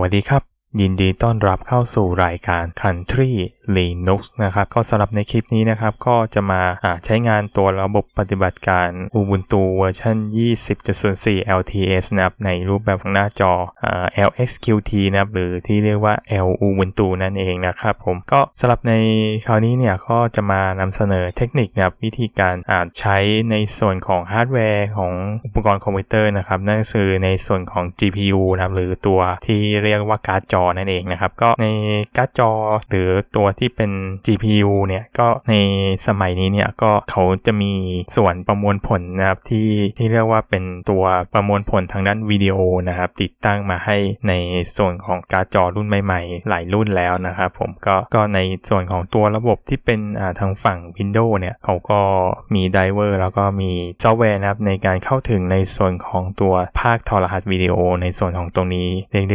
วัสดีครับ ยินดีต้อนรับเข้าสู่รายการ Country Linux นะครับก็สำหรับในคลิปนี้นะครับก็จะมาใช้งานตัวระบบปฏิบัติการ Ubuntu เวอร์ชัน20.04 LTS นะครับในรูปแบบของหน้าจอ LXQT นะครับหรือที่เรียกว่า L Ubuntu นั่นเองนะครับผมก็สำหรับในคราวนี้เนี่ยก็จะมานำเสนอเทคนิคนะครับวิธีการใช้ในส่วนของฮาร์ดแวร์ของอุปกรณ์คอมพิวเตอร์นะครับนั่นคือในส่วนของ GPU นะครับหรือตัวที่เรียกว่าการ์ดจอนั่นเองนะครับ ก็ในการ์ดจอหรือตัวที่เป็น GPU เนี่ยก็ในสมัยนี้เนี่ยก็เขาจะมีส่วนประมวลผลนะครับที่ที่เรียกว่าเป็นตัวประมวลผลทางด้านวิดีโอนะครับ ติดตั้งมาให้ในส่วนของการ์ดจอรุ่นใหม่ ๆ หลายรุ่นแล้วนะครับผมก็ก็ในส่วนของตัวระบบที่เป็นทางฝั่ง Windows เนี่ยเขาก็มีไดเวอร์แล้วก็มีซอฟต์แวร์นะครับในการเข้าถึงในส่วนของตัวภาคทรหัสวิดีโอในส่วนของตรงนี้เรียก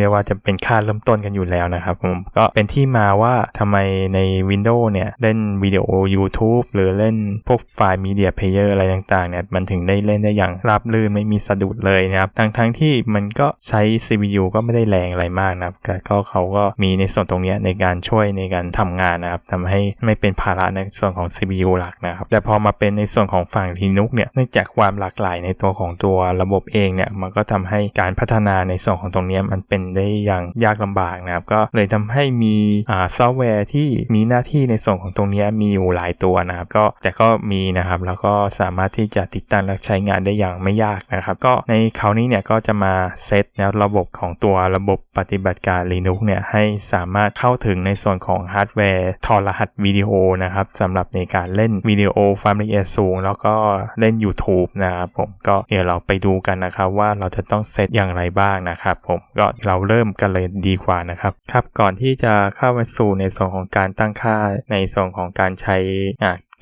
ได้ว่าจะเป็นค่าเริ่มต้นกันอยู่แล้วนะครับผมก็เป็นที่มาว่าทำไมใน Windows เนี่ย เล่นวิดีโอ YouTube หรือเล่นพวกไฟล์มีเดียเพลเยอร์อะไรต่างๆเนี่ยมันถึงได้เล่นได้อย่างราบรื่นไม่มีสะดุดเลยนะครับทั้งทั้งที่มันก็ใช้ CPU ก็ไม่ได้แรงอะไรมากนะครับก็เขาก็มีในส่วนตรงนี้ในการช่วยในการทำงานนะครับทำให้ไม่เป็นภาระในส่วนของ CPU หลักนะครับแต่พอมาเป็นในส่วนของฝั่ง Linux เนี่ยเนื่องจากความหลากหลายในตัวของตัวระบบเองเนี่ยมันก็ทำให้การพัฒนาในส่วนของตรงนี้มันเป็นได้อย่างยากลำบากนะครับ ก็เลยทำให้มีอ่าซอฟต์แวร์ที่มีหน้าที่ในส่วนของตรงนี้มีอยู่หลายตัวนะครับ ก็แต่ก็มีนะครับ แล้วก็สามารถที่จะติดตั้งและใช้งานได้อย่างไม่ยากนะครับ ก็ในคราวนี้เนี่ยก็จะมาเซตนะระบบของตัวระบบปฏิบัติการ Linux เนี่ยให้สามารถเข้าถึงในส่วนของฮาร์ดแวร์ทอรหัสวิดีโอนะครับสำหรับในการเล่นวิดีโอความละเอียดสูง แล้วก็เล่น YouTube นะครับผมก็เดี๋ยวเราไปดูกันนะครับว่าเราจะต้องเซตอย่างไรบ้างนะครับผมก็เราเริ่มกันเลยดีกว่านะครับครับก่อนที่จะเข้ามาสู่ในส่วนของการตั้งค่าในส่วนของการใช้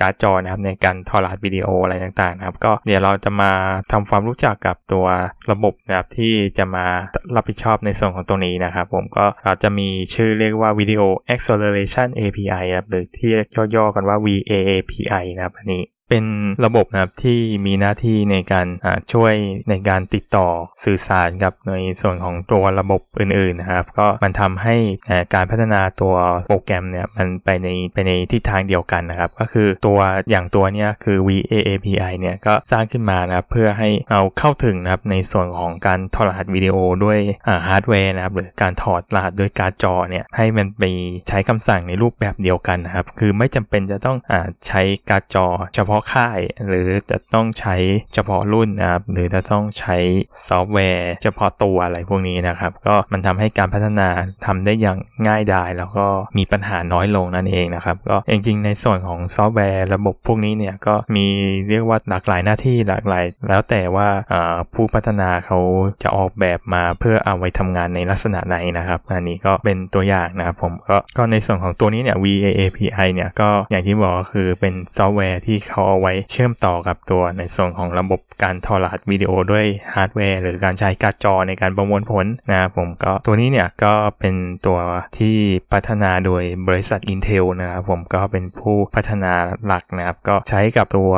การ์ดจอนะครับในการทอรหัสวิดีโออะไรต่างๆนะครับ ก็เดี๋ยวเราจะมาทำความรู้จักกับตัวระบบนะครับที่จะมารับผิดชอบในส่วนของตรงนี้นะครับ ผมก็เราจะมีชื่อเรียกว่า Video Acceleration API ครับหรือที่ย่อๆกันว่า VAAPI นะครับอันนี้ เป็นระบบนะครับที่มีหน้าที่ในการช่วยในการติดต่อสื่อสารกับในส่วนของตัวระบบอื่นๆนะครับ ก็มันทำให้การพัฒนาตัวโปรแกรมเนี่ยมันไปในไปในทิศทางเดียวกันนะครับ ก็คือตัวอย่างตัวเนี้ยคือ VAAPI เนี่ยก็สร้างขึ้นมานะครับเพื่อให้เราเข้าถึงนะครับในส่วนของการถอดรหัสวิดีโอด้วยฮาร์ดแวร์นะครับหรือการถอดรหัสด้วยการ์ดจอเนี่ยให้มันไปใช้คำสั่งในรูปแบบเดียวกันนะครับคือไม่จำเป็นจะต้องอใช้การ์ดจอ เฉพาะาะค่าย หรือจะต้องใช้เฉพาะรุ่นนะครับหรือจะต้องใช้ซอฟต์แวร์ เฉพาะตัวอะไรพวกนี้นะครับ ก็มันทำให้การพัฒนาทำได้อย่างง่ายดาย แล้วก็มีปัญหาน้อยลงนั่นเองนะครับ ก็จริงๆ ในส่วนของซอฟต์แวร์ระบบพวกนี้เนี่ยก็มีเรียกว่าหลากหลายหน้าที่หลากหลาย แล้วแต่ว่าผู้พัฒนาเขาจะออกแบบมาเพื่อเอาไว้ทำงานในลักษณะไหนนะครับอันนี้ก็เป็นตัวอย่างนะครับผมก็ก็ในส่วนของตัวนี้เนี่ย VAAPI เนี่ยก็อย่างที่บอกก็คือเป็นซอฟต์แวร์ที่เขาเอาไว้เชื่อมต่อกับตัวในส่วนของระบบการถอดรหัสวิดีโอด้วยฮาร์ดแวร์หรือการใช้การ์ดจอในการประมวลผลนะผมก็ตัวนี้เนี่ยก็เป็นตัวที่พัฒนาโดยบริษัท Intel นะครับผมก็เป็นผู้พัฒนาหลักนะครับก็ใช้กับตัว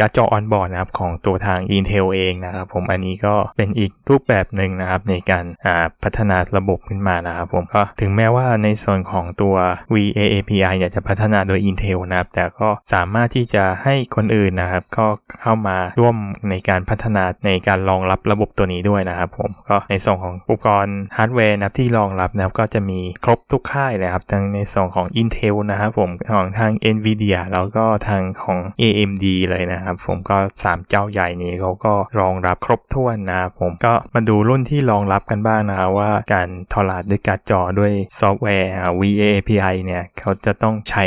การ์ดจอออนบอร์ดนะครับของตัวทาง Intel เองนะครับผมอันนี้ก็เป็นอีกรูปแบบหนึ่งนะครับในการพัฒนาระบบขึ้นมานะครับผมก็ถึงแม้ว่าในส่วนของตัว VAAPI เนี่ยจะพัฒนาโดย Intel นะครับแต่ก็สามารถที่จะใให้คนอื่นนะครับ ก็เข้ามาร่วมในการพัฒนาในการรองรับระบบตัวนี้ด้วยนะครับ ผมก็ในส่วนของอุปกรณ์ฮาร์ดแวร์นะที่รองรับนะครับก็จะมีครบทุกค่ายนะครับทั้งในส่วนของ Intel นะครับผมของทาง Nvidia แล้วก็ทางของ AMD เลยนะครับ ผมก็ 3 เจ้าใหญ่นี้เขาก็รองรับครบถ้วนนะครับผมก็มาดูรุ่นที่รองรับกันบ้างนะครับว่าการทอรหัสด้วยการ์ดจอด้วยซอฟต์แวร์ VAPI เนี่ยเขาจะต้องใช้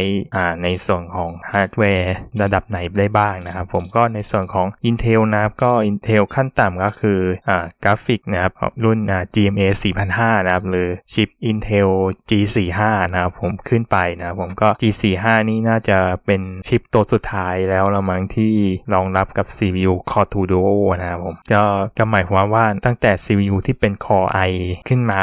ในส่วนของฮาร์ดแวร์ระดับไหนได้บ้างนะครับ ผมก็ในส่วนของ Intel นะครับก็ Intel ขั้นต่ำก็คืออ่ากราฟิกนะครับรุ่นอ่า GMA 4005 นะครับ หรือชิป Intel G45 นะครับผมขึ้นไปนะครับผมก็ G45 นี่น่าจะเป็นชิปตัวสุดท้ายแล้วละมั้งที่รองรับกับ CPU Core 2 Duo นะครับผมก็ก็หมายความว่าตั้งแต่ CPU ที่เป็น Core i ขึ้นมา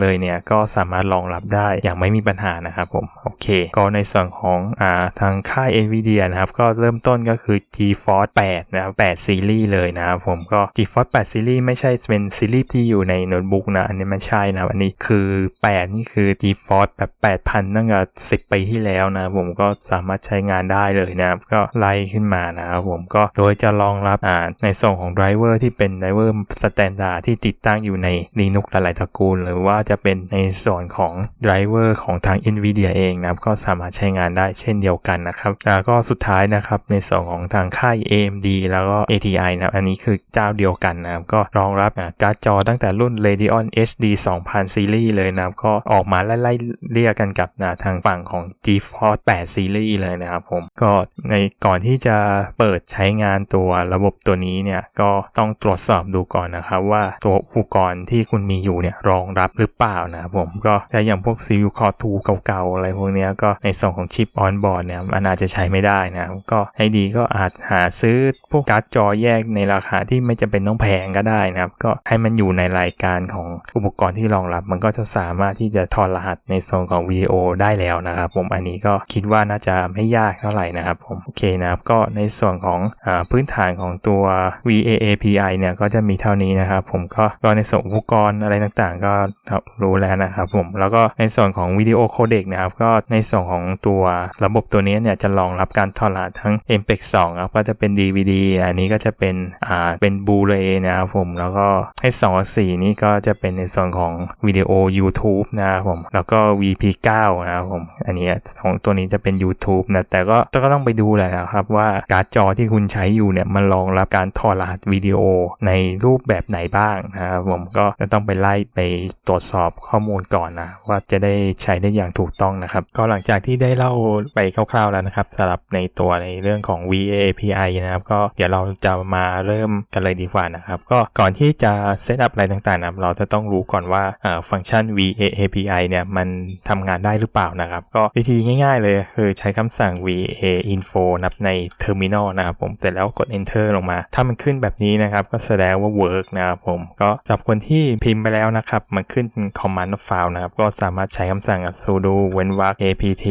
เลยเนี่ย ก็สามารถรองรับได้อย่างไม่มีปัญหานะครับผมโอเค ก็ในส่วนของอ่าทางค่าย Nvidia นะครับก็เริ่มริ่มต้นก็คือ GeForce 8 นะครับ 8 ซีรีส์เลยนะครับผมก็ GeForce 8 ซีรีส์ไม่ใช่เป็นซีรีส์ที่อยู่ในโน้ตบุ๊กนะ อันนี้ไม่ใช่นะ อันนี้คือ 8 นี่คือ GeForce แบบ 8,000 ตั้งแต่10 ปีที่แล้วนะผมก็สามารถใช้งานได้เลยนะครับ ก็ไล่ขึ้นมานะครับผมก็โดยจะรองรับอ่าในส่วนของไดรเวอร์ที่เป็นไดรเวอร์สแตนดาร์ดที่ติดตั้งอยู่ใน Linux หลายๆตระกูล หรือว่าจะเป็นในส่วนของไดรเวอร์ของทาง NVIDIA เองนะครับก็สามารถใช้งานได้เช่นเดียวกันนะครับแล้วก็สุดท้ายนะครับในส่วนของทางค่าย AMD แล้วก็ ATI นะอันนี้คือเจ้าเดียวกันนะครับก็รองรับการ์ดจอตั้งแต่รุ่น Radeon HD 2000 ซีรีส์เลยนะครับก็ออกมาไล่ๆเรียกกันกับนะทางฝั่งของ GeForce 8 ซีรีส์เลยนะครับผมก็ในก่อนที่จะเปิดใช้งานตัวระบบตัวนี้เนี่ยก็ต้องตรวจสอบดูก่อนนะครับว่าตัวอุปกรณ์ที่คุณมีอยู่เนี่ยรองรับหรือเปล่านะครับผมก็แต่อย่างพวก CPU Core 2เก่าๆ อะไรพวกนี้ก็ในส่วนของชิปออนบอร์ดเนี่ยมันอาจจะใช้ไม่ได้นะก็ให้ดีก็อาจหาซื้อพวกการ์ดจอแยกในราคาที่ไม่จำเป็นต้องแพงก็ได้นะครับก็ให้มันอยู่ในรายการของอุปกรณ์ที่รองรับ มันก็จะสามารถที่จะถอดรหัสในส่วนของวิดีโอได้แล้วนะครับผมอันนี้ก็คิดว่าน่าจะไม่ยากเท่าไหร่นะครับผมโอเคนะครับก็ในส่วนของอพื้นฐานของตัว VAAPI เนี่ยก็จะมีเท่านี้นะครับผมก็ก็ในส่วนอุปกรณ์อะไรต่างๆ ก็รู้แล้วนะครับผมแล้วก็ในส่วนของวิดีโอโคเดกนะครับก็ในส่วนของตัวระบบตัวนี้เนี่ยจะรองรับการถอดรหัสทั้ง MPEG 2ครับก็จะเป็น DVD อันนี้ก็จะเป็นอ่าเป็น Blu-ray นะครับผมแล้วก็ให้2 4นี่ก็จะเป็นในส่วนของวิดีโอ YouTube นะครับผมแล้วก็ VP9 นะครับผมอันนี้ของตัวนี้จะเป็น YouTube นะแต่ก็ก็ต้องไปดูแหละนะครับว่าการ์ดจอที่คุณใช้อยู่เนี่ยมันรองรับการถอดรหัสวิดีโอในรูปแบบไหนบ้างนะครับผมก็จะต้องไปไล่ไปตรวจสอบข้อมูลก่อนนะว่าจะได้ใช้ได้อย่างถูกต้องนะครับ ก็หลังจากที่ได้เล่าไปคร่าวๆแล้วนะครับสำหรับในตัวในเรื่องของ VAPI นะครับ ก็เดี๋ยวเราจะมาเริ่มกันเลยดีกว่านะครับ ก็ก่อนที่จะเซตอัพอะไรต่างๆนะเราจะต้องรู้ก่อนว่าฟังก์ชัน VAPI เนี่ยมันทำงานได้หรือเปล่านะครับ ก็วิธีง่าย ๆ เลยคือใช้คำสั่ง VA info นับใน terminal นะครับผมเสร็จแล้วกด enter ลงมา ถ้ามันขึ้นแบบนี้นะครับ ก็แสดงว่า work นะครับผมก็สำหรับคนที่พิมพ์ไปแล้วนะครับมันขึ้น command of file นะครับ ก็สามารถใช้คำสั่ง sudo เว้นวรรค apt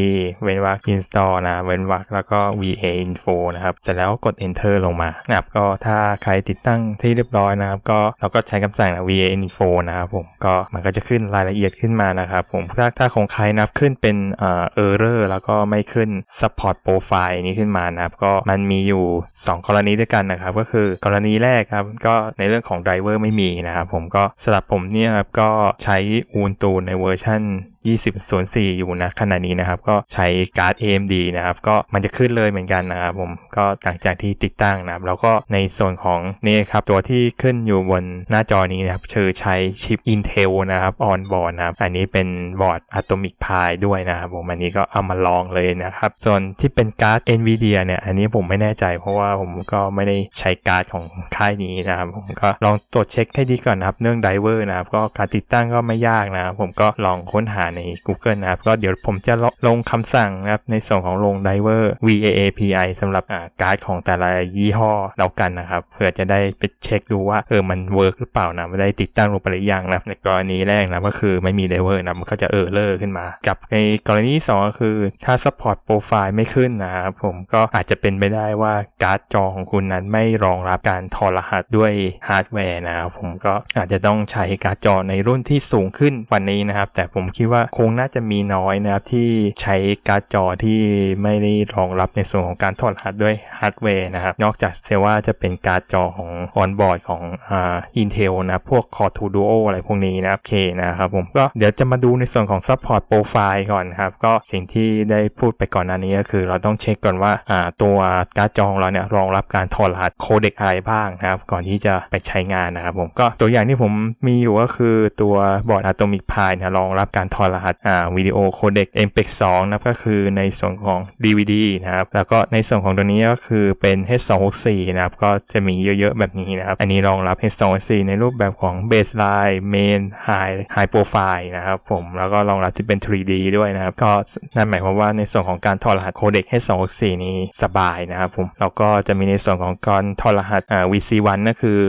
เว้นวรรค install นะเว้นวรรคแล้วก็ va info นะครับเสร็จแล้วกด enter ลงมานะครับก็ถ้าใครติดตั้งที่เรียบร้อยนะครับก็เราก็ใช้คำสั่ง va info นะครับผมก็มันก็จะขึ้นรายละเอียดขึ้นมานะครับผมถ้าถ้าของใครนับขึ้นเป็นเอ่อ error แล้วก็ไม่ขึ้น support profile นี้ขึ้นมานะครับก็มันมีอยู่ 2 กรณีด้วยกันนะครับก็คือกรณีแรกครับก็ในเรื่องของ driver ไม่มีนะครับผมก็สำหรับผมเนี่ยครับก็ใช้ Ubuntu ในเวอร์ชัน 20.04อยู่นะขณะนี้นะครับก็ใช้การ์ด AMD นะครับก็มันจะขึ้นเลยเหมือนกันนะครับผมก็หลังจากที่ติดตั้งนะครับแล้วก็ในส่วนของนี่ครับตัวที่ขึ้นอยู่บนหน้าจอนี้นะครับเชื่อใช้ชิป Intel นะครับ on board นะครับอันนี้เป็นบอร์ด Atomic Pi ด้วยนะครับผมอันนี้ก็เอามาลองเลยนะครับส่วนที่เป็นการ์ด NVIDIA เนี่ยอันนี้ผมไม่แน่ใจ เพราะว่าผมก็ไม่ได้ใช้การ์ดของค่ายนี้นะครับผมก็ลองตรวจเช็คให้ดีก่อนนะครับเนื่องไดเวอร์นะครับก็การติดตั้งก็ไม่ยากนะครับผมก็ลองค้นหาใน Google นะครับ ก็เดี๋ยวผมจะลงคำสั่งนะครับ ในส่วนของลง Driver VAAPI สำหรับการ์ดของแต่ละยี่ห้อแล้วกันนะครับ เพื่อจะได้ไปเช็คดูว่าเออมันเวิร์กหรือเปล่านะไม่ได้ติดตั้งลงไปหรือยังนะในกรณีแรกนะก็คือไม่มี Driver นะมันก็จะเออเลอร์ขึ้นมา กับในกรณีที่2ก็คือถ้า Support Profile ไม่ขึ้นนะครับผมก็อาจจะเป็นไปได้ว่าการ์ดจอของคุณนั้นไม่รองรับการถอดรหัสด้วยฮาร์ดแวร์นะครับผมก็อาจจะต้องใช้การ์ดจอในรุ่นที่สูงขึ้นว่านี้นะครับ แต่ผมคิดว่าคงน่าจะมีน้อยนะครับที่ใช้การ์ดจอที่ไม่ได้รองรับในส่วนของการถอดรหัสด้วยฮาร์ดแวร์นะครับ นอกจากเซว่าจะเป็นการ์ดจอของออนบอร์ดของอ่า Intel นะพวก Core 2 Duo อะไรพวกนี้นะโอเคนะครับผมก็เดี๋ยวจะมาดูในส่วนของ Support Profile ก่อนครับ ก็สิ่งที่ได้พูดไปก่อนหน้านี้ก็คือ เราต้องเช็คก่อนว่าอ่าตัวการ์ดจอของเราเนี่ยรองรับการถอดรหัสโคเด็กอะไรบ้างนะครับก่อนที่จะไปใช้งานนะครับผมก็ตัวอย่างที่ผมมีอยู่ก็คือตัวบอร์ด Atomic Pi เนี่ยรองรับการถอดรหัสอ่าวิดีโอโคเดก MPEG 2นะครับก็คือในส่วนของ DVD นะครับแล้วก็ในส่วนของตัวนี้ก็คือเป็น H264 นะครับก็จะมีเยอะๆแบบนี้นะครับอันนี้รองรับ H264 ในรูปแบบของ Baseline Main High High Profile นะครับผมแล้วก็รองรับที่เป็น 3D ด้วยนะครับก็นั่นหมายความว่าในส่วนของการถอดรหัสโคเดก H264 นี้สบายนะครับผมแล้วก็จะมีในส่วนของการถอดรหัสอ่า VC1 ก็คือ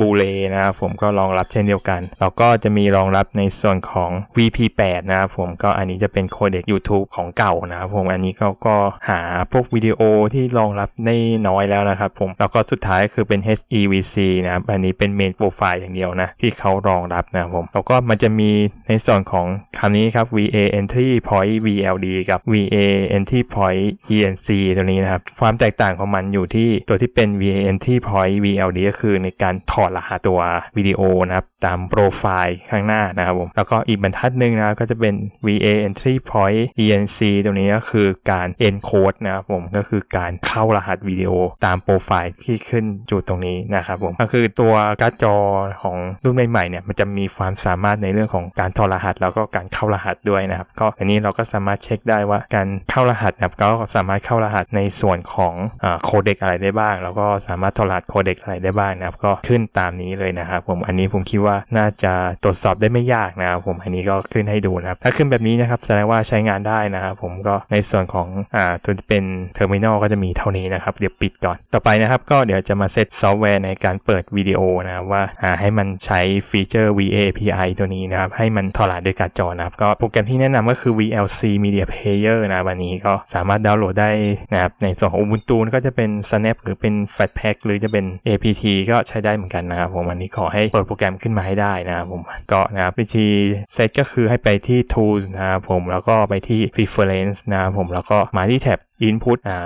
บูเลนะครับผมก็รองรับเช่นเดียวกันแล้วก็จะมีรองรับในส่วนของ VP8 8นะครับผมก็อันนี้จะเป็นโคเด็ก YouTube ของเก่านะครับผมอันนี้เขาก็หาพวกวิดีโอที่รองรับได้น้อยแล้วนะครับผมแล้วก็สุดท้ายคือเป็น HEVC นะครับอันนี้เป็นเมนโปรไฟล์อย่างเดียวนะที่เขารองรับนะครับผมแล้วก็มันจะมีในส่วนของคำนี้ครับ VA Entry Point VLD กับ VA Entry Point ENC ตัวนี้นะครับความแตกต่างของมันอยู่ที่ตัวที่เป็น VA Entry Point VLD ก็คือในการถอดรหัสตัววิดีโอนะครับตามโปรไฟล์ข้างหน้านะครับผมแล้วก็อีกบรรทัดหนึ่งนะครับก็จะเป็น VA Entry Point ENC ตัวนี้ก็คือการ encode นะครับผมก็คือการเข้ารหัสวิดีโอตามโปรไฟล์ที่ขึ้นอยู่ตรงนี้นะครับผมก็คือตัวการ์ดจอของรุ่นใหม่ๆเนี่ยมันจะมีความสามารถในเรื่องของการถอดรหัส แล้วก็การเข้ารหัสด้วยนะครับก็อันนี้เราก็สามารถเช็คได้ว่าการเข้ารหัสนะครับก็สามารถเข้ารหัสในส่วนของโคเด็กอะไรได้บ้าง แล้วก็สามารถถอดรหัสโคเด็กอะไรได้บ้างนะครับก็ขึ้นตามนี้เลยนะครับผมอันนี้ผมคิดว่าน่าจะตรวจสอบได้ไม่ยากนะครับผมอันนี้ก็ขึ้นให้ดูนะครับถ้าขึ้นแบบนี้นะครับแสดงว่าใช้งานได้นะครับผมก็ในส่วนของอ่าตัวที่เป็นเทอร์มินอลก็จะมีเท่านี้นะครับเดี๋ยวปิดก่อนต่อไปนะครับก็เดี๋ยวจะมาเซตซอฟต์แวร์ในการเปิดวิดีโอนะครับว่าอ่าให้มันใช้ฟีเจอร์ VAPI ตัวนี้นะครับให้มันถอดรหัสด้วยการ์ดจอนะครับก็โปรแกรมที่แนะนำก็คือ VLC Media Player นะวันนี้ก็สามารถดาวน์โหลดได้นะครับในส่วนของ Ubuntu ก็จะเป็น Snap หรือเป็น Flatpak หรือจะเป็น APT ก็ใช้ได้เหมือนกันนะครับผมอันนี้ขอให้เปิดโปรแกรมขึ้นมาให้ได้นะครับผมก็นะครับวิธีเซตก็คือให้ไปที่ที่ Tools นะครับผมแล้วก็ไปที่ Preference นะครับผมแล้วก็มาที่แท็บ input อ่า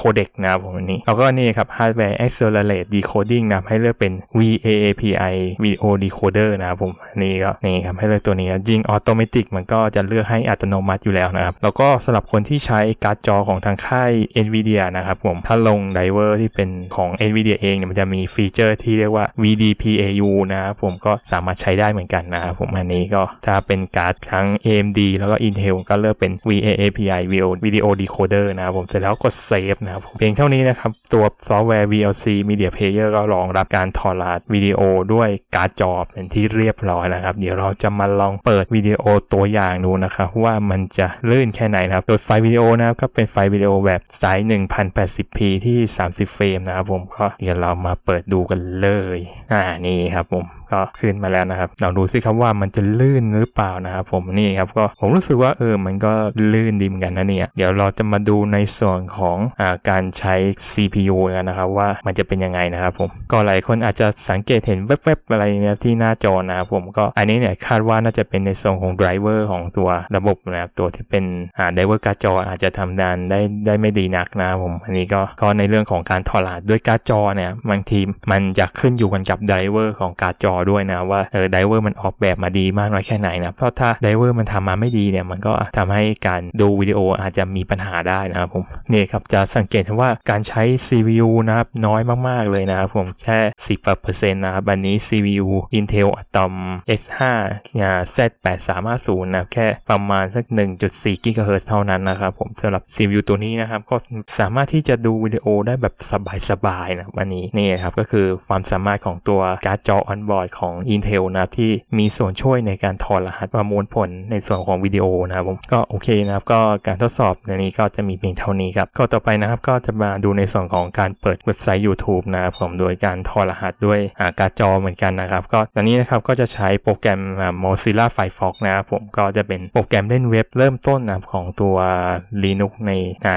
codec นะครับผมอันนี้แล้วก็นี่ครับ hardware accelerate decoding นะครับให้เลือกเป็น VAAPI video decoder นะครับผมนนี้ก็นี่ครับให้เลือกตัวนี้จริง automatic มันก็จะเลือกให้อัตโนมัติอยู่แล้วนะครับ แล้วก็สำหรับคนที่ใช้การ์ดจอของทางค่าย Nvidia นะครับผมถ้าลงไดเวอร์ที่เป็นของ Nvidia เองเนี่ยมันจะมีฟีเจอร์ที่เรียกว่า VDPAU นะครับผมก็สามารถใช้ได้เหมือนกันนะครับผมอันนี้ก็ถ้าเป็นการ์ดทั้ง AMD แล้วก็ Intel ก็เลือกเป็น VAAPI video video decoder นะครับผมเสร็จแล้วกดเซฟนะครับเพียงเท่านี้นะครับ ตัวซอฟต์แวร์ VLC Media Player ก็รองรับการถอดรหัสวิดีโอด้วยการ์ดจอเป็นที่เรียบร้อยนะครับ เดี๋ยวเราจะมาลองเปิดวิดีโอตัวอย่างดูนะครับ ว่ามันจะลื่นแค่ไหนนะครับ โดยไฟล์วิดีโอนะครับก็เป็นไฟล์วิดีโอแบบไซส์ 1080p ที่ 30 เฟรมนะครับผมก็เดี๋ยวเรามาเปิดดูกันเลยอ่านี่ครับผมก็ขึ้นมาแล้วนะครับเราดูสิครับว่ามันจะลื่นหรือเปล่านะครับผมนี่ครับก็ผมรู้สึกว่าเออมันก็ลื่นดีเหมือนกันนะเนี่ยเดี๋ยวเราจะมาดูในส่วนของอาการใช้ CPU กันนะครับว่ามันจะเป็นยังไงนะครับผมก็หลายคนอาจจะสังเกตเห็นแวบๆอะไรเนี่ยที่หน้าจอนะครับผมก็อันนี้เนี่ยคาดว่าน่าจะเป็นในส่วนของไดรเวอร์ของตัวระบบนะครับตัวที่เป็นอ่าไดรเวอร์การ์ดจออาจจะทำงานได้ได้ไม่ดีนักนะครับผมอันนี้ก็ก็ในเรื่องของการถอดรหัสด้วยการ์ดจอเนี่ยบางทีมันจะขึ้นอยู่กันกับไดรเวอร์ของการ์ดจอด้วยนะว่าเออไดรเวอร์มันออกแบบมาดีมากน้อยแค่ไหนนะเพราะถ้าไดรเวอร์มันทำมาไม่ดีเนี่ยมันก็ทำให้การดูวิดีโออาจจะมีปัญหาได้นะครับผมนี่ครับจะสังเกตว่าการใช้ CPU นะครับน้อยมาก ๆ เลยนะครับผมแค่10%นะครับอันนี้ CPU Intel Atom X5 Z8350 นะครับแค่ประมาณสัก 1.4 GHz เท่านั้นนะครับผมสำหรับ CPU ตัวนี้นะครับก็สามารถที่จะดูวิดีโอได้แบบสบายๆนะวันนี้นี่ครับก็คือความสามารถของตัวการ์ดจอ on-board ของ Intel นะครับที่มีส่วนช่วยในการถอดรหัสประมวลผลในส่วนของวิดีโอนะครับผมก็โอเคนะครับก็การทดสอบในนี้ก็จะมีเพียงเท่านี้ครับก็ต่อไปนะครับก็จะมาดูในส่วนของการเปิดเว็บไซต์ YouTube นะครับผมโดยการถอดรหัสด้วยการ์ดจอเหมือนกันนะครับ ก็ตอนนี้นะครับก็จะใช้โปรแกรม Mozilla Firefox นะครับผมก็จะเป็นโปรแกรมเล่นเว็บเริ่มต้นนะครับของตัว Linux ใน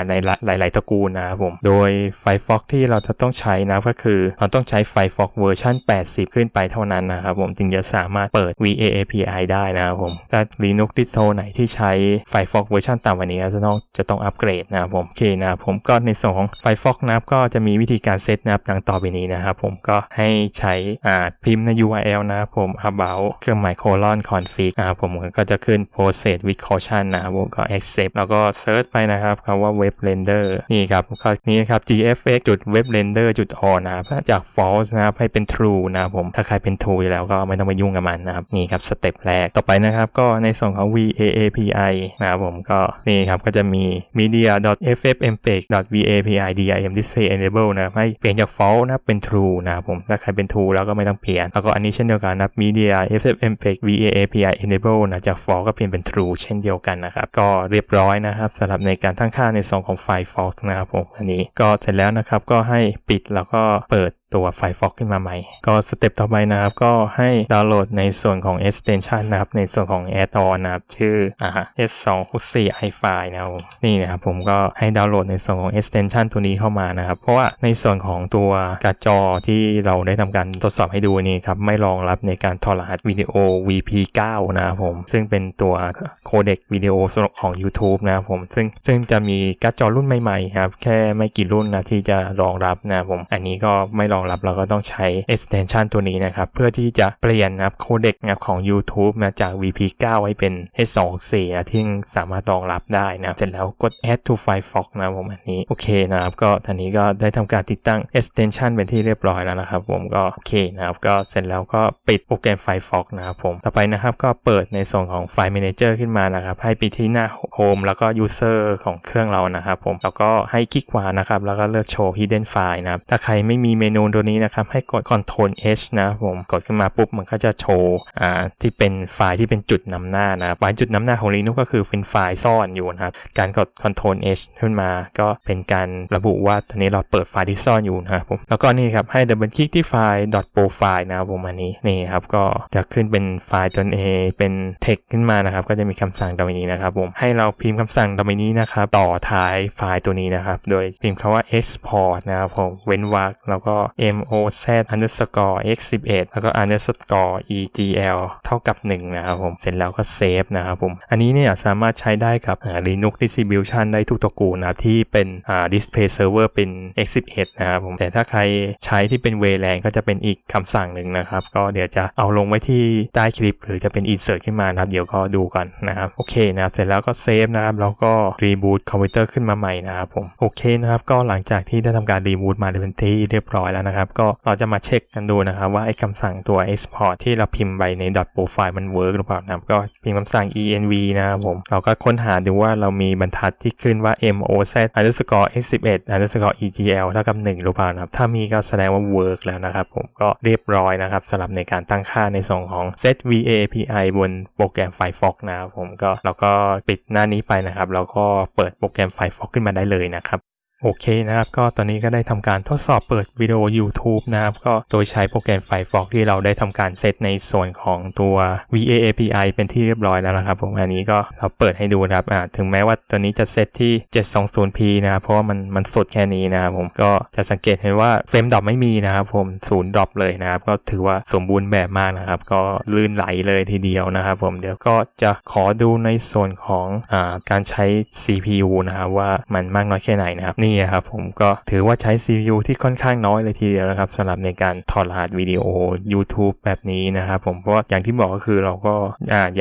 ในหลาย ๆ ตระกูลนะครับผมโดย Firefox ที่เราจะต้องใช้นะก็คือเราต้องใช้ Firefox เวอร์ชัน80 ขึ้นไปเท่านั้นนะครับผมจึงจะสามารถเปิด VA API ได้นะครับผมถ้า Linux distro ไหนที่ใช้ Firefox เวอร์ชันต่ำกว่านี้จะต้องจะต้องอัปเกรดนะครับผมโอเคนะครับผมก็ในส่วนของ Firefox นะครับก็จะมีวิธีการเซตนะครับดังต่อไปนี้นะครับผมก็ให้ใช้อ่าพิมพ์ใน URL นะครับผม about เครื่องหมาย colon config นะครับผมก็จะขึ้น process with caution นะครับผมก็ accept แล้วก็ search ไปนะครับคำว่า web render นี่ครับก็นี่ครับ gfx จุด web render จุด on นะครับจาก false นะครับให้เป็น true นะครับผมถ้าใครเป็น true แล้วก็ไม่ต้องไปยุ่งกับมันนะครับนี่ครับสเต็ปแรกต่อไปนะครับก็ในส่วนของ VAAPI นะครับผมก็นี่ครับก็จะมี media ffmpeg.vapidim display enable นะครับให้เปลี่ยนจาก false นะเป็น true นะครับผมถ้าใครเป็น true แล้วก็ไม่ต้องเปลี่ยน แล้วก็อันนี้เช่นเดียวกันนะ media ffmpeg vapi enable นะจาก false ก็เปลี่ยนเป็น true เช่นเดียวกันนะครับ ก็เรียบร้อยนะครับสำหรับในการตั้งค่าในส่วนของไฟล์ false นะครับผมอันนี้ก็เสร็จแล้วนะครับก็ให้ปิดแล้วก็เปิดตัว Firefox ขึ้นมาใหม่ ก็สเต็ปต่อไปนะครับ ก็ให้ดาวน์โหลดในส่วนของ extension นะครับ ในส่วนของ add-on นะครับ ชื่ออ่า S264 iFile นะครับผมนี่นะครับผมก็ให้ดาวน์โหลดในส่วนของ extension ตัวนี้เข้ามานะครับ เพราะว่าในส่วนของตัวการ์ดจอที่เราได้ทำการทดสอบให้ดูนี่ครับ ไม่รองรับในการถอดรหัสวิดีโอ VP9 นะครับผม ซึ่งเป็นตัวโคเด็กวิดีโอสำหรับของ YouTube นะครับผม ซึ่งซึ่งจะมีการ์ดจอรุ่นใหม่ๆครับ แค่ไม่กี่รุ่นนะที่จะรองรับนะครับผม อันนี้ก็ไม่รองรับ เราก็ต้องใช้ extension ตัวนี้นะครับ เพื่อที่จะเปลี่ยนนะครับโคเด็กนะครับของ YouTube นะจาก VP9 ไว้เป็น H264 นะที่สามารถรองรับได้นะเสร็จแล้วกด add to Firefox นะผมอันนี้ โอเคนะครับ ก็ทันนี้ก็ได้ทำการติดตั้ง extension เป็นที่เรียบร้อยแล้วนะครับ ผมก็โอเคนะครับก็เสร็จแล้วก็ปิดโปรแกรม Firefox นะครับผมต่อไปนะครับก็เปิดในส่วนของ File Manager ขึ้นมานะครับให้ไปที่หน้า Home แล้วก็ User ของเครื่องเรานะครับผมแล้วก็ให้คลิกขวานะครับแล้วก็เลือกโชว์ Hidden File นะครับถ้าใครไม่มีเมนูตัวนี้นะครับ ให้กด Ctrl H นะผมกดขึ้นมาปุ๊บมันก็จะโชว์อ่าที่เป็นไฟล์ที่เป็นจุดนำหน้านะไฟล์จุดนำหน้าของ Linux ก็คือเป็นไฟล์ซ่อนอยู่นะครับ การกด Ctrl H ขึ้นมาก็เป็นการระบุว่าตอนนี้เราเปิดไฟล์ที่ซ่อนอยู่นะครับผมแล้วก็นี่ครับให้ดับเบิลคลิกที่ไฟล์ .profile นะครับผมอันนี้นี่ครับก็จะขึ้นเป็นไฟล์ตัว A เป็น text ขึ้นมานะครับ ก็จะมีคำสั่งดังนี้นะครับผมให้เราพิมพ์คำสั่งดังนี้นะครับต่อท้ายไฟล์ตัวนี้นะครับ โดยพิมพ์คำว่า export นะครับผมเว้นวรรคแล้วก็ moz underscore x11 แล้วก็ underscore egl เท่ากับ 1 นะครับผม เสร็จแล้วก็เซฟนะครับผม อันนี้เนี่ยสามารถใช้ได้กับ Linux distribution ได้ทุกตระกูลนะครับที่เป็น display server เป็น x11 นะครับผม แต่ถ้าใครใช้ที่เป็น VLAN ก็จะเป็นอีกคำสั่งหนึ่งนะครับ ก็เดี๋ยวจะเอาลงไว้ที่ใต้คลิป หรือจะเป็น insert ขึ้นมานะครับ เดี๋ยวก็ดูกันนะครับ โอเคนะครับ เสร็จแล้วก็เซฟนะครับ แล้วก็ reboot คอมพิวเตอร์ขึ้นมาใหม่นะครับผม โอเคนะครับ ก็หลังจากที่ได้ทำการ reboot มาเป็นที่เรียบร้อยแล้วนะครับ ก็เราจะมาเช็คกันดูนะครับ ว่าไอ้คำสั่งตัว export ที่เราพิมพ์ไปใน .profile มัน work หรือเปล่านะครับ ก็พิมพ์คำสั่ง env นะครับผม เราก็ค้นหาดูว่าเรามีบรรทัดที่ขึ้นว่า moz underscore x11 underscore egl เท่ากับ1หรือเปล่านะครับ ถ้ามีก็แสดงว่า work แล้วนะครับผม ก็เรียบร้อยนะครับสำหรับในการตั้งค่าในส่วนของ set va api บนโปรแกรม Firefox นะครับผม ก็เราก็ปิดหน้านี้ไปนะครับ แล้วก็เปิดโปรแกรม Firefox ขึ้นมาได้เลยนะครับ โอเคนะครับ ก็ตอนนี้ก็ได้ทำการทดสอบเปิดวิดีโอ YouTube นะครับ ก็โดยใช้โปรแกรม Firefox ที่เราได้ทำการเซตในส่วนของตัว VA API เป็นที่เรียบร้อยแล้วนะครับผมอันนี้ก็เราเปิดให้ดูนะครับอ่าถึงแม้ว่าตัวนี้จะเซตที่ 720p นะครับ เพราะว่ามันมันสดแค่นี้นะครับผมก็จะสังเกตเห็นว่าเฟรมดรอปไม่มีนะครับผมศูนย์ดรอปเลยนะครับ ก็ถือว่าสมบูรณ์แบบมากนะครับ ก็ลื่นไหลเลยทีเดียวนะครับผมเดี๋ยวก็จะขอดูในส่วนของอ่าการใช้ CPU นะครับว่ามันมากน้อยแค่ไหนนะครับนี่ครับผมก็ถือว่าใช้ CPU ที่ค่อนข้างน้อยเลยทีเดียวนะครับสำหรับในการถอดรหัสวิดีโอ YouTube แบบนี้นะครับผมเพราะว่าอย่างที่บอกก็คือเราก็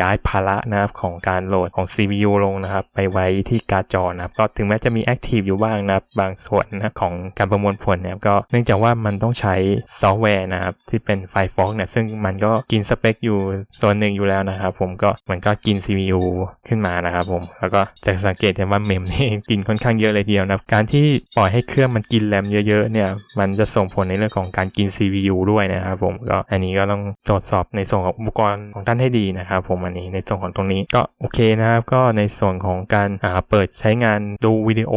ย้ายภาระนะครับของการโหลดของ CPU ลงนะครับ ไปไว้ที่การ์ดจอนะครับก็ถึงแม้จะมี Active อยู่บ้างนะครับบางส่วนนะของการประมวลผลนะครับก็เนื่องจากว่ามันต้องใช้ซอฟต์แวร์นะครับที่เป็น Firefox เนี่ยซึ่งมันก็กินสเปคอยู่ส่วนหนึ่งอยู่แล้วนะครับผมก็มันก็กิน CPU ขึ้นมานะครับผมแล้วก็จะสังเกตเห็นว่าเมมนี่กินค่อนข้างเยอะเลยทีเดียวนะครับการที่ปล่อยให้เครื่องมันกินแรมเยอะๆเนี่ย มันจะส่งผลในเรื่องของการกิน CPU ด้วยนะครับผมก็อันนี้ก็ต้องตรวจสอบในส่วนของอุปกรณ์ของท่านให้ดีนะครับผมอันนี้ในส่วนของตรงนี้ก็โอเคนะครับก็ในส่วนของการเปิดใช้งานดูวิดีโอ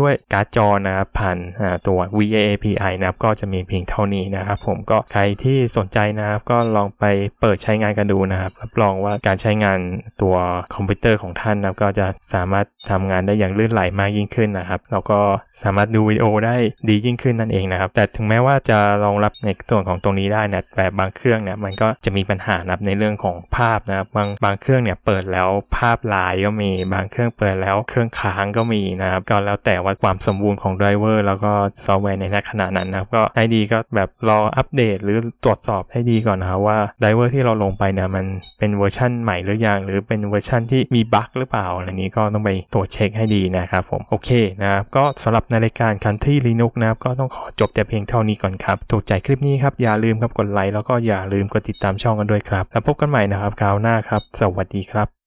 ด้วยการ์ดจอนะครับผ่านตัว VA API นะครับก็จะมีเพียงเท่านี้นะครับผมก็ใครที่สนใจนะครับก็ลองไปเปิดใช้งานกันดูนะครับรับรองว่าการใช้งานตัวคอมพิวเตอร์ของท่านนะครับก็จะสามารถทำงานได้อย่างลื่นไหลมากยิ่งขึ้นนะครับ แล้วก็สามารถดูวิดีโอได้ดียิ่งขึ้นนั่นเองนะครับ แต่ถึงแม้ว่าจะรองรับในส่วนของตรงนี้ได้นะแต่บางเครื่องเนี่ยมันก็จะมีปัญหานะในเรื่องของภาพนะครับบางบางเครื่องเนี่ยเปิดแล้วภาพลายก็มีบางเครื่องเปิดแล้วเครื่องค้างก็มีนะครับ ก็แล้วแต่ว่าความสมบูรณ์ของไดรเวอร์แล้วก็ซอฟต์แวร์ในขณะนั้นนะครับก็ให้ดีก็แบบรออัปเดตหรือตรวจสอบให้ดีก่อนนะครับว่าไดรเวอร์ที่เราลงไปเนี่ยมันเป็นเวอร์ชั่นใหม่หรือยังหรือเป็นเวอร์ชั่นที่มีบั๊กหรือเปล่าอะไรนี้ก็ต้องไปตรวจเช็คให้ดีนะครับผมโอเคนะครับก็สำหรับรับในรายการ Country Linux นะครับ ก็ต้องขอจบแต่เพียงเท่านี้ก่อนครับ ถูกใจคลิปนี้ครับ อย่าลืมครับกดไลค์แล้วก็อย่าลืมกดติดตามช่องกันด้วยครับ แล้วพบกันใหม่นะครับคราวหน้าครับ สวัสดีครับ